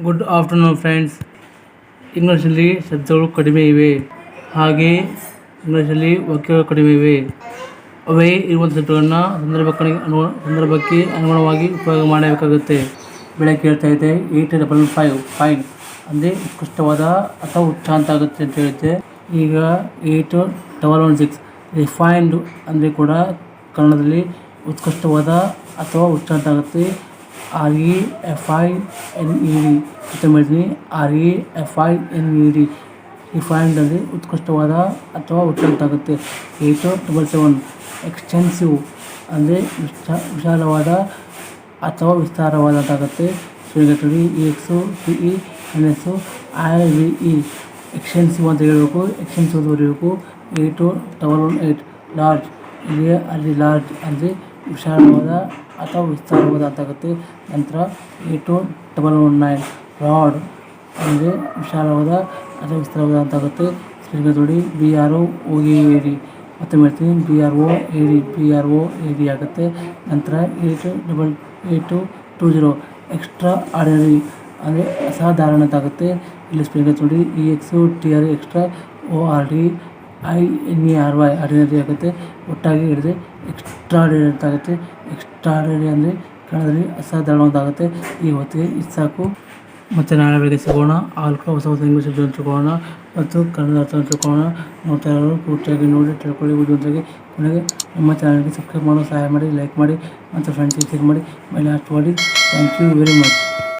Good afternoon friends ಇಂಗ್ಲೀಷಲ್ಲಿ ಶಬ್ದಗಳು ಕಡಿಮೆ ಇವೆ. ಹಾಗೆ ಇಂಗ್ಲೀಷಲ್ಲಿ ವಾಕ್ಯಗಳು ಕಡಿಮೆ ಇವೆ. ಅವೇ ಇರುವಂಥ ಶಬ್ದಗಳನ್ನು ಸಂದರ್ಭಕ್ಕೆ ಅನುಗುಣ ಸಂದರ್ಭಕ್ಕೆ ಅನುಗುಣವಾಗಿ ಉಪಯೋಗ ಮಾಡಬೇಕಾಗುತ್ತೆ. ಬೆಳಗ್ಗೆ ಹೇಳ್ತಾ ಇದೆ. Eight double five. ಫೈನ್. ಅಂದರೆ ಉತ್ಕೃಷ್ಟವಾದ ಅಥವಾ ಉಚ್ಚ ಆಗುತ್ತೆ ಅಂತ ಹೇಳುತ್ತೆ. ಈಗ eight double one six. Refined ಅಂದರೆ ಕೂಡ ಕನ್ನಡದಲ್ಲಿ ಉತ್ಕೃಷ್ಟವಾದ ಅಥವಾ ಉಚ್ಚ ಆಗುತ್ತೆ. R A F I N E D ಅಂತ ಹೇಳ್ತೀನಿ R A F I N E D ಈ ಅಂದರೆ ಉತ್ಕೃಷ್ಟವಾದ ಅಥವಾ ಉತ್ತಮವಾಗುತ್ತೆ. ಏಯ್ಟ್ ಡಬಲ್ ಸೆವೆನ್ ಎಕ್ಸ್ಟೆನ್ಸಿವ್ ಅಂದರೆ ವಿಶಾ ವಿಶಾಲವಾದ ಅಥವಾ ವಿಸ್ತಾರವಾದ ಅಂತಾಗುತ್ತೆ ಸುಳಿಗಟ್ಟಲ್ಲಿ E X C E N S I V E extensive ಅಂತ ಹೇಳಬೇಕು. ಎಕ್ಸ್ಟೆನ್ಸಿವ್ ಅಂತ ಬರೀಬೇಕು. Eight double one eight large. ಇಲ್ಲಿ ಅಲ್ಲಿ ಲಾರ್ಜ್ ಅಂದರೆ ವಿಶಾಲವಾದ ಅಥವಾ ವಿಸ್ತಾರವಾದ ಅಂತಾಗುತ್ತೆ ನಂತರ eight double one nine broad ಅಂದರೆ ವಿಶಾಲವಾದ ಅಥವಾ ವಿಸ್ತಾರವಾದ ಅಂತಾಗುತ್ತೆ ಸ್ಪೆಲ್ಲಿಂಗ್ ನೋಡಿ B R O A D ಮತ್ತೆ ಮಾಡ್ತೀನಿ B R O A D B R O A D ಆಗುತ್ತೆ ನಂತರ eight double eight two zero extraordinary ordinary ಅಂದರೆ ಅಸಾಧಾರಣ ಅಂತಾಗುತ್ತೆ ಇಲ್ಲಿ ಸ್ಪೆಲ್ಲಿಂಗ್ ನೋಡಿ E X T R extra O R D I, N A R, Y ordinary ಆಗುತ್ತೆ. ಒಟ್ಟಾಗಿ ಹಿಡಿದ್ರೆ ಎಕ್ಸ್ಟ್ರಾಡಿನರಿ ಅಂತ ಆಗುತ್ತೆ. ಎಕ್ಸ್ಟ್ರಾಡಿನರಿ ಅಂದರೆ ಕನ್ನಡದಲ್ಲಿ ಅಸಾಧಾರಣ ಅಂತಾಗುತ್ತೆ ಈ ಹೊತ್ತಿಗೆ ಇದು ಸಾಕು. ಮತ್ತು ನಾಳೆ ಬೆಳಗ್ಗೆ ಸಿಗೋಣ. ಆಲ್ಕ ಹೊಸ ಹೊಸ ಇಂಗ್ಲೀಷ್ ಶಬ್ದ ತಿಳ್ಕೊಳ್ಳೋಣ ಮತ್ತು ಕನ್ನಡ ಅರ್ಥ ತಿಳ್ಕೊಳ್ಳೋಣ. ನೋಡ್ತಾ ಇರೋರು ಪೂರ್ತಿಯಾಗಿ ನೋಡಿ ತಿಳ್ಕೊಳ್ಳಿ ಬುದ್ಧಿವಂತರಿಗೆ ಕೊನೆಗೆ ನಮ್ಮ ಚಾನಲ್ಗೆ ಸಬ್ಸ್ಕ್ರೈಬ್ ಮಾಡೋ, ಸಹಾಯ ಮಾಡಿ ಲೈಕ್ ಮಾಡಿ, ಮತ್ತು ಫ್ರೆಂಡ್ಸಿಗೆ ಶೇರ್ ಮಾಡಿ. ಮೇಲೆ ಲಾಸ್ಟ್ ಮಾಡಿ ಥ್ಯಾಂಕ್ ಯು ವೆರಿ ಮಚ್